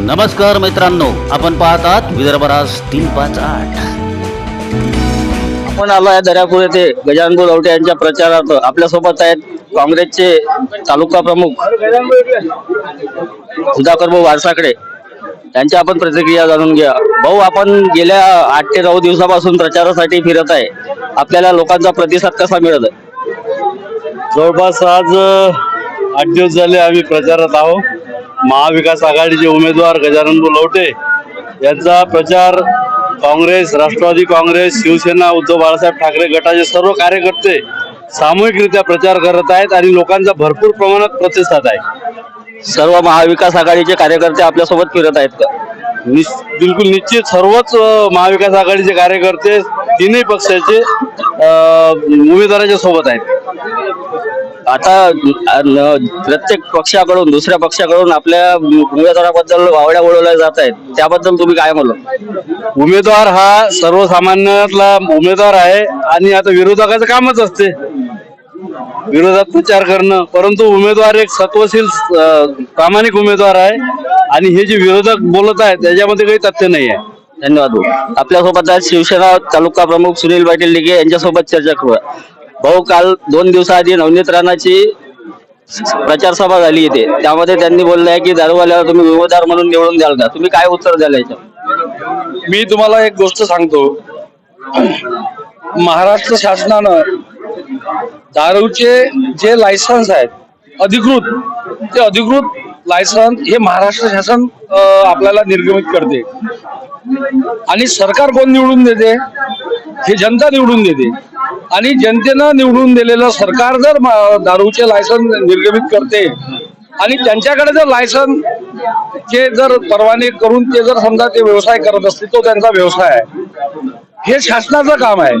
नमस्कार मित्रांनो आपण पाहतात विदर्भराज तीन पाच आठ. आपण आलो आहे दर्यापूर येथे गजानन लवटे यांच्या प्रचारार्थ. आपल्यासोबत आहेत काँग्रेसचे तालुका प्रमुख सुधाकर भाऊ वारसाकडे. त्यांच्या आपण प्रतिक्रिया जाणून घ्या. भाऊ आपण गेल्या आठ ते नऊ दिवसापासून प्रचारासाठी फिरत आहे. आपल्याला लोकांचा प्रतिसाद कसा मिळत आहे जवळपास आज आठ दिवस झाले आम्ही प्रचारात आहोत. महाविकास आघाडीचे उमेदवार गजानन लवटे यांचा प्रचार काँग्रेस राष्ट्रवादी काँग्रेस शिवसेना उद्धव बाळासाहेब ठाकरे गटाचे सर्व कार्यकर्ते सामूहिकरित्या प्रचार करत आहेत आणि लोकांचा भरपूर प्रमाणात प्रतिसाद आहे. सर्व महाविकास आघाडीचे कार्यकर्ते आपल्यासोबत फिरत आहेत का? बिलकुल निश्चित सर्वच महाविकास आघाडीचे कार्यकर्ते तिन्ही पक्षाचे उमेदवाराच्या सोबत आहेत. आता प्रत्येक पक्षाकडून दुसऱ्या पक्षाकडून आपल्या उमेदवाराबद्दल वावड्या उडवल्या जात आहेत. त्याबद्दल तुम्ही काय म्हणलं उमेदवार हा सर्वसामान्यातला उमेदवार आहे आणि आता विरोधकाचं कामच असते. विरोधात प्रचार करणं परंतु उमेदवार एक सत्वशील प्रामाणिक उमेदवार आहे आणि हे जे विरोधक बोलत आहेत त्याच्यामध्ये काही तथ्य नाही आहे धन्यवाद. आपल्यासोबत आहेत शिवसेना तालुका प्रमुख सुनील पाटील डिगे यांच्यासोबत चर्चा करूया. भाऊ काल दोन दिवसाआधी नवनीत राणाची प्रचार सभा झाली इथे. त्यामध्ये त्यांनी बोलले आहे की दारूवाल्याला तुम्ही उमेदवार म्हणून निवडून द्याल का? तुम्ही काय उत्तर द्याल याच्या मी तुम्हाला एक गोष्ट सांगतो. महाराष्ट्र शासनानं दारूचे जे लायसन्स आहेत अधिकृत ते अधिकृत लायसन्स हे महाराष्ट्र शासन आपल्याला निर्गमित करते. आणि सरकार कोण निवडून देते? हे जनता निवडून देते. आणि जनतेनं निवडून दिलेलं सरकार जर दारूचे लायसन निर्गमित करते आणि त्यांच्याकडे जर लायसन चे जर परवाने करून ते जर समजा ते व्यवसाय करत असतील तो त्यांचा व्यवसाय आहे. हे शासनाचं काम आहे.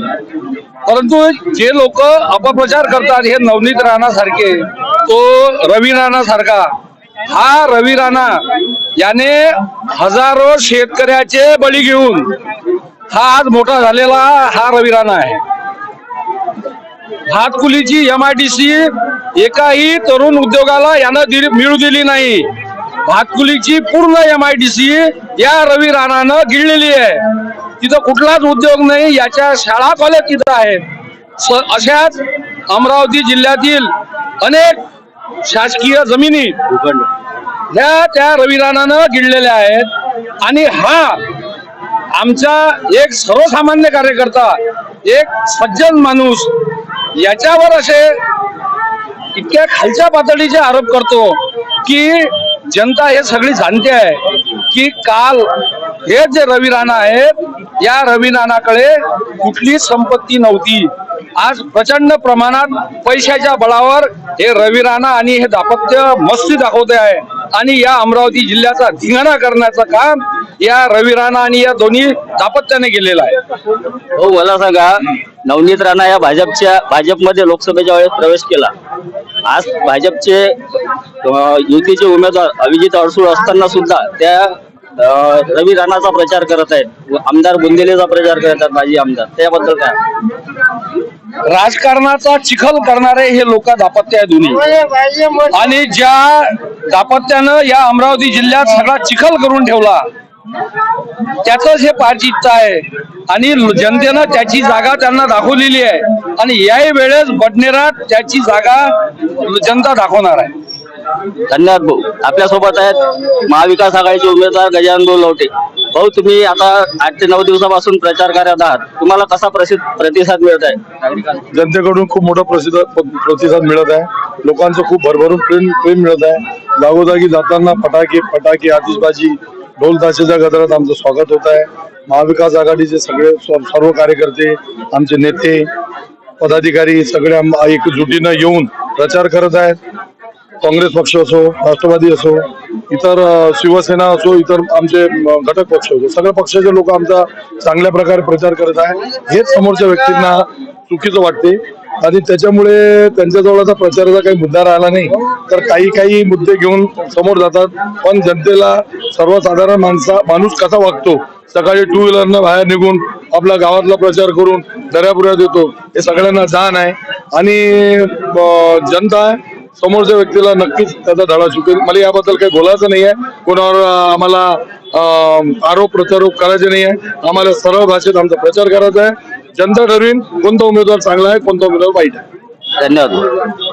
परंतु जे लोक अपप्रचार करतात हे नवनीत राणासारखे तो रवी राणासारखा हा रवी राणा याने हजारो शेतकऱ्याचे बळी घेऊन हा आज मोठा झालेला हा रवी राणा आहे. भातकुलीची एम आय डी सी एकाही तरुण उद्योगाला यानं दिली मिळू दिली नाही. भातकुलीची पूर्ण एम आय डी सी या रवी राणानं गिळलेली आहे. तिथं कुठलाच उद्योग नाही याच्या शाळा कॉलेज तिथं आहेत. स- अशाच अमरावती जिल्ह्यातील अनेक शासकीय जमिनी ह्या त्या रवी राणानं गिळलेल्या आहेत. आणि हा आमचा एक सर्वसामान्य कार्यकर्ता एक सज्जन माणूस याच्यावर असे इतक्या खालच्या पातळीचे आरोप करतो की जनता हे सगळी जाणते आहे की काल हे जे रवी राणा आहेत या रवी राणाकडे कुठलीच संपत्ती नव्हती. आज प्रचंड प्रमाणात पैशाच्या बळावर हे रवी राणा आणि हे दापत्य मस्ती दाखवते आहे. आणि या अमरावती जिल्ह्याचा धिंगाणा करण्याचं काम या रवी राणा आणि या दोन्ही दापत्याने केलेलं आहे. हो मला सांगा नवनीत राणा या भाजपच्या भाजपमध्ये लोकसभेच्या वेळेस प्रवेश केला. आज भाजपचे युतीचे उमेदवार अभिजित अडसूळ असताना सुद्धा त्या अं, रवी राणाचा प्रचार करत आहेत. आमदार बुंदेलेचा प्रचार करत आहेत माजी आमदार. त्याबद्दल काय? राजकारणाचा चिखल करणारे हे लोक दापत्य आहे दोन्ही. आणि ज्या दापत्यानं या अमरावती जिल्ह्यात सगळा चिखल करून ठेवला त्याच हे पारचित्त आहे. आणि जनतेनं त्याची जागा त्यांना दाखवलेली आहे. आणि याही वेळेस बडनेरात त्याची जागा जनता दाखवणार आहे. धन्यवाद भाऊ. आपल्यासोबत आहेत महाविकास आघाडीचे उमेदवार गजानन भाऊ लवटे भाऊ तुम्ही आता आठ ते नऊ दिवसापासून प्रचार करत आहात. तुम्हाला कसा प्रसिद्ध प्रतिसाद मिळत आहे? जनतेकडून खूप मोठा प्रसिद्ध प्रतिसाद मिळत आहे. लोकांचं खूप भरभरून प्रेम प्रेम मिळत आहे. जागोजागी जाताना फटाके फटाके आतिषबाजी ढोल ताशेच्या गजरात आमचं स्वागत होत आहे. महाविकास आघाडीचे सगळे सर्व कार्यकर्ते आमचे नेते पदाधिकारी सगळे एकजुटीनं येऊन प्रचार करत आहेत. काँग्रेस पक्ष असो राष्ट्रवादी असो इतर शिवसेना असो इतर आमचे घटक पक्ष असो सगळ्या पक्षाचे लोक आमचा चांगल्या प्रकारे प्रचार करत आहे. हेच समोरच्या व्यक्तींना चुकीचं वाटते. आणि त्याच्यामुळे त्यांच्याजवळ आता प्रचाराचा काही मुद्दा राहिला नाही. तर काही काही मुद्दे घेऊन समोर जातात. पण जनतेला सर्वसाधारण माणसा माणूस कसा वागतो? सकाळी टू व्हीलरनं बाहेर निघून आपला गावातला प्रचार करून दर्यापुऱ्यात येतो हे सगळ्यांना जाण आहे. आणि जनता जनता समोरच्या व्यक्तीला नक्कीच त्याचा धडा चुकेल. मला याबद्दल काही बोलायचं नाही आहे कोणावर आम्हाला आरोप प्रत्यारोप करायचे नाही आहे आम्हाला सरळ भाषेत आमचा प्रचार करायचा आहे. जनता ठरवीन कोणता उमेदवार चांगला आहे कोणता उमेदवार वाईट आहे. धन्यवाद.